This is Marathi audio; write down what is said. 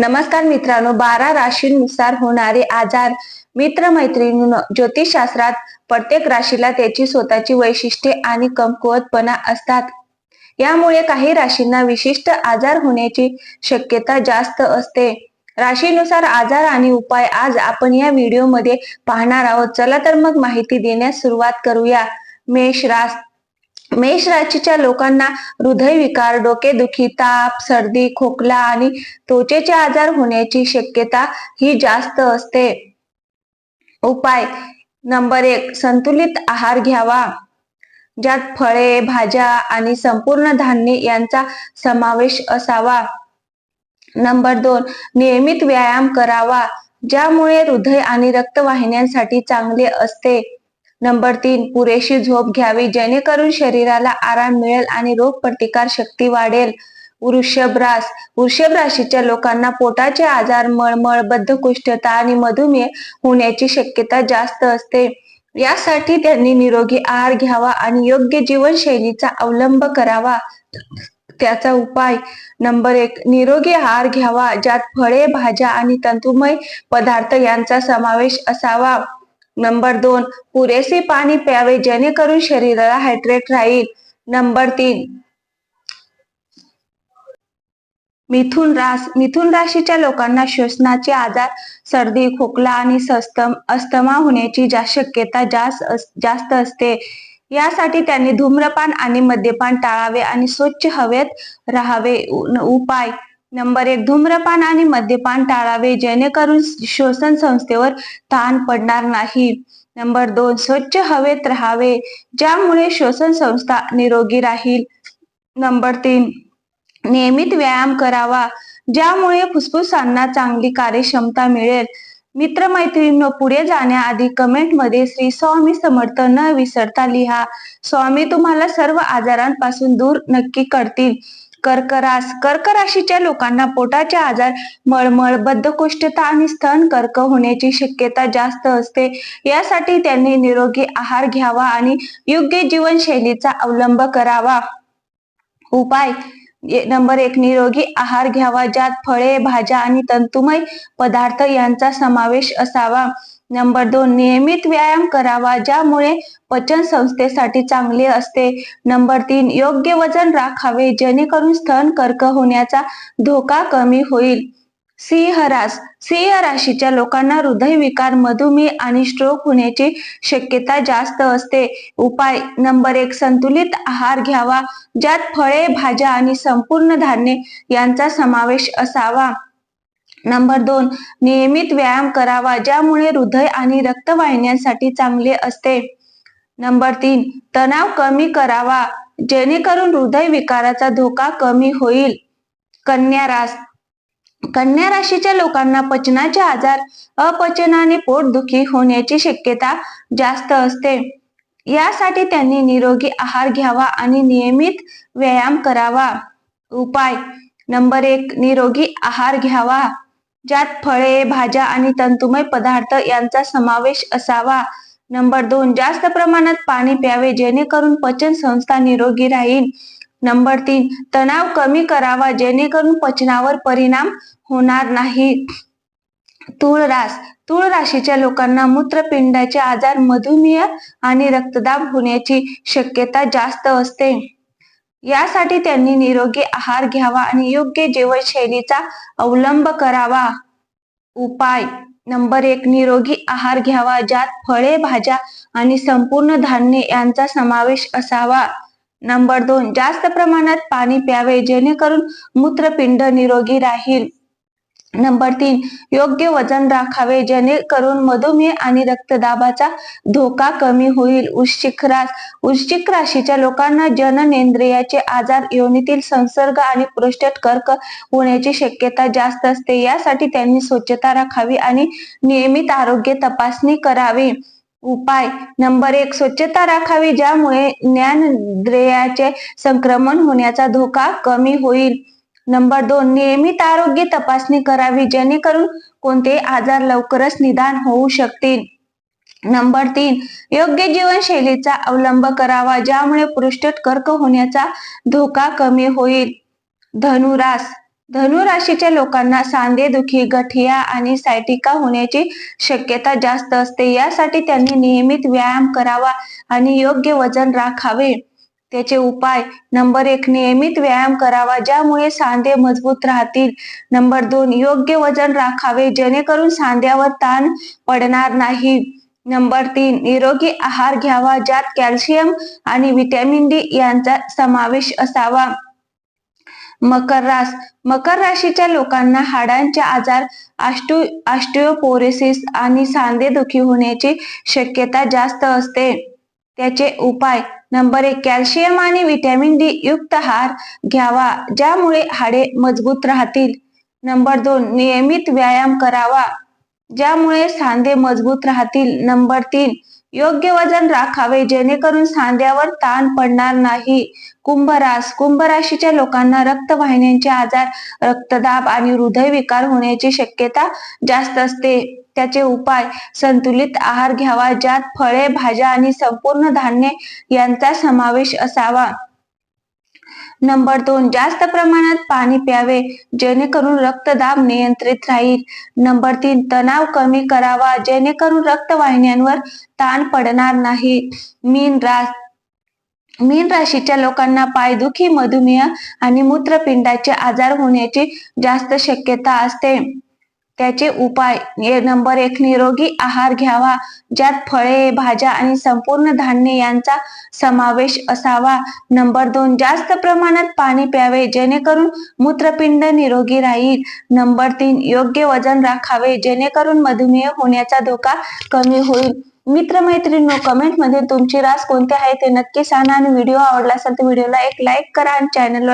नमस्कार मित्रांनो बारा राशीनुसार होणारे आजार मित्रमैत्रिणीनं ज्योतिषशास्त्रात प्रत्येक राशीला त्याची स्वतःची वैशिष्ट्ये आणि कमकुवतपणा असतात. यामुळे काही राशींना विशिष्ट आजार होण्याची शक्यता जास्त असते. राशीनुसार आजार आणि उपाय आज आपण या व्हिडिओमध्ये पाहणार आहोत. चला तर मग माहिती देण्यास सुरुवात करूया. मेष रास मेष राशीच्या लोकांना हृदयविकार डोकेदुखी ताप सर्दी खोकला आणि त्वचेचे आजार होण्याची शक्यता ही जास्त असते. उपाय. नंबर एक संतुलित आहार घ्यावा. ज्यात फळे भाज्या आणि संपूर्ण धान्य यांचा समावेश असावा. नंबर दोन नियमित व्यायाम करावा. ज्यामुळे हृदय आणि रक्तवाहिन्यांसाठी चांगले असते. नंबर तीन पुरेशी झोप घ्यावी जेणेकरून शरीराला आराम मिळेल आणि रोग प्रतिकार शक्ती वाढेल. वृषभ रास वृषभ राशीच्या लोकांना पोटाचे आजार मळमळ बद्धकुष्ठता आणि मधुमेह होण्याची शक्यता जास्त असते. यासाठी त्यांनी निरोगी आहार घ्यावा आणि योग्य जीवनशैलीचा अवलंब करावा. त्याचा उपाय नंबर एक निरोगी आहार घ्यावा ज्यात फळे भाज्या आणि तंतुमय पदार्थ यांचा समावेश असावा. नंबर दोन पुरेसे पाणी प्यावे जेणेकरून शरीराला हायड्रेट राहील. नंबर तीन मिथुन रास मिथुन राशीच्या लोकांना श्वसनाचे आजार सर्दी खोकला आणि सस्तम अस्थमा होण्याची जा शक्यता जास्त जास्त असते. यासाठी त्यांनी धूम्रपान आणि मद्यपान टाळावे आणि स्वच्छ हवेत राहावे. उपाय नंबर एक धूम्रपान आणि मद्यपान टाळावे जेणेकरून श्वसन संस्थेवर ताण पडणार नाही. नंबर दोन स्वच्छ हवेत राहावे ज्यामुळे श्वसन संस्था निरोगी राहील. नंबर तीन नियमित व्यायाम करावा ज्यामुळे फुफ्फुसांना चांगली कार्यक्षमता मिळेल. मित्रमैत्रिणींनो पुढे जाण्याआधी कमेंटमध्ये श्री स्वामी समर्थ न विसरता लिहा. स्वामी तुम्हाला सर्व आजारांपासून दूर नक्की करतील. कर्करास कर्क राशीच्या लोकांना पोटाचे आजार मळमळ बद्धकोष्ठता आणि स्तन कर्क होण्याची शक्यता जास्त असते. यासाठी त्यांनी निरोगी आहार घ्यावा आणि योग्य जीवनशैलीचा अवलंब करावा. उपाय नंबर एक निरोगी आहार घ्यावा ज्यात फळे भाज्या आणि तंतुमय पदार्थ यांचा समावेश असावा. नंबर दोन नियमित व्यायाम करावा ज्यामुळे पचन संस्थेसाठी चांगले असते. नंबर तीन योग्य वजन राखावे जेणेकरून स्तन कर्क होण्याचा धोका कमी होईल. सिंह रास सिंह राशीच्या लोकांना हृदयविकार मधुमेह आणि स्ट्रोक होण्याची शक्यता जास्त असते. उपाय नंबर एक संतुलित आहार घ्यावा ज्यात फळे भाज्या आणि संपूर्ण धान्य यांचा समावेश असावा. नंबर दोन नियमित व्यायाम करावा ज्यामुळे हृदय आणि रक्तवाहिन्यांसाठी चांगले असते. नंबर तीन तणाव कमी करावा जेणेकरून हृदय विकाराचा धोका कमी होईल. कन्या रास कन्या राशीच्या लोकांना पचनाचे आजार अपचनाने पोटदुखी होण्याची शक्यता जास्त असते. यासाठी त्यांनी निरोगी आहार घ्यावा आणि नियमित व्यायाम करावा. उपाय नंबर एक निरोगी आहार घ्यावा. ज्यात फळे भाज्या आणि तंतुमय पदार्थ यांचा समावेश असावा. नंबर दोन जास्त प्रमाणात पाणी प्यावे जेणेकरून पचन संस्था निरोगी राहील. नंबर तीन तणाव कमी करावा जेणेकरून पचनावर परिणाम होणार नाही. तूळ रास तूळ राशीच्या लोकांना मूत्रपिंडाचे आजार मधुमेह आणि रक्तदाब होण्याची शक्यता जास्त असते. यासाठी त्यांनी निरोगी आहार घ्यावा आणि योग्य जीवनशैलीचा अवलंब करावा. उपाय. नंबर एक निरोगी आहार घ्यावा ज्यात फळे भाज्या आणि संपूर्ण धान्य यांचा समावेश असावा. नंबर दोन जास्त प्रमाणात पाणी प्यावे जेणेकरून मूत्रपिंड निरोगी राहील. नंबर तीन योग्य वजन राखावे जेणेकरून मधुमेह आणि रक्तदाबाचा धोका कमी होईल. वृश्चिक रास वृश्चिक राशीच्या लोकांना जननेंद्रियाचे आजार योनीतील संसर्ग आणि प्रोस्टेट कर्क होण्याची शक्यता जास्त असते. यासाठी त्यांनी स्वच्छता राखावी आणि नियमित आरोग्य तपासणी करावी. उपाय नंबर एक स्वच्छता राखावी ज्यामुळे ज्ञानद्रियाचे संक्रमण होण्याचा धोका कमी होईल. नंबर दोन नियमित आरोग्य तपासणी करावी जेणेकरून कोणते आजार लवकरच निदान होऊ शकतील. नंबर तीन योग्य जीवनशैलीचा अवलंब करावा ज्यामुळे पृष्ठट कर्क होण्याचा धोका कमी होईल. धनुरास धनुराशीच्या लोकांना सांधेदुखी गठिया आणि सायटिका होण्याची शक्यता जास्त असते. यासाठी त्यांनी नियमित व्यायाम करावा आणि योग्य वजन राखावे. त्याचे उपाय. नंबर एक नियमित व्यायाम करावा ज्यामुळे सांधे मजबूत राहतील. नंबर दोन योग्य वजन राखावे जेणेकरून सांध्यावर ताण पडणार नाही. नंबर तीन निरोगी आहार घ्यावा ज्यात कॅल्शियम आणि व्हिटॅमिन डी यांचा समावेश असावा. मकर रास. मकर राशीच्या लोकांना हाडांचे आजार आष्टु ऑस्टिओपोरोसिस आणि सांधेदुखी होण्याची शक्यता जास्त असते. त्याचे उपाय. नंबर एक कॅल्शियम आणि व्हिटॅमिन डी युक्त आहार घ्यावा ज्यामुळे हाडे मजबूत राहतील. नंबर दोन नियमित व्यायाम करावा ज्यामुळे सांधे मजबूत राहतील. नंबर तीन योग्य वजन राखावे जेणेकरून सांध्यावर ताण पडणार नाही. कुंभरास कुंभराशीच्या कुंभ राशीच्या लोकांना रक्तवाहिन्यांचे आजार रक्तदाब आणि हृदयविकार होण्याची शक्यता जास्त असते. त्याचे उपाय संतुलित आहार घ्यावा ज्यात फळे भाज्या आणि संपूर्ण धान्य यांचा समावेश असावा. नंबर दोन जास्त प्रमाणात पाणी प्यावे जेणेकरून रक्तदाब नियंत्रित राहील. नंबर तीन तणाव कमी करावा जेणेकरून रक्तवाहिन्यांवर ताण पडणार नाही. मीन रास मीन राशीच्या लोकांना पायदुखी मधुमेह आणि मूत्रपिंडाचे आजार होण्याची जास्त शक्यता असते. त्याचे उपाय. नंबर एक निरोगी आहार घ्यावा. ज्यात फळे भाज्या आणि संपूर्ण धान्य यांचा समावेश असावा. नंबर दोन जास्त प्रमाणात पाणी प्यावे. जेणेकरून मूत्रपिंड निरोगी राहील. नंबर तीन योग्य वजन राखावे. जेणेकरून मधुमेह होण्याचा धोका कमी होईल. मित्रमैत्रिणी कमेंटमध्ये तुमची रास कोणते आहे ते नक्की सांगा. आणि व्हिडिओ आवडला असेल तर व्हिडिओला एक लाईक करा आणि चॅनलवर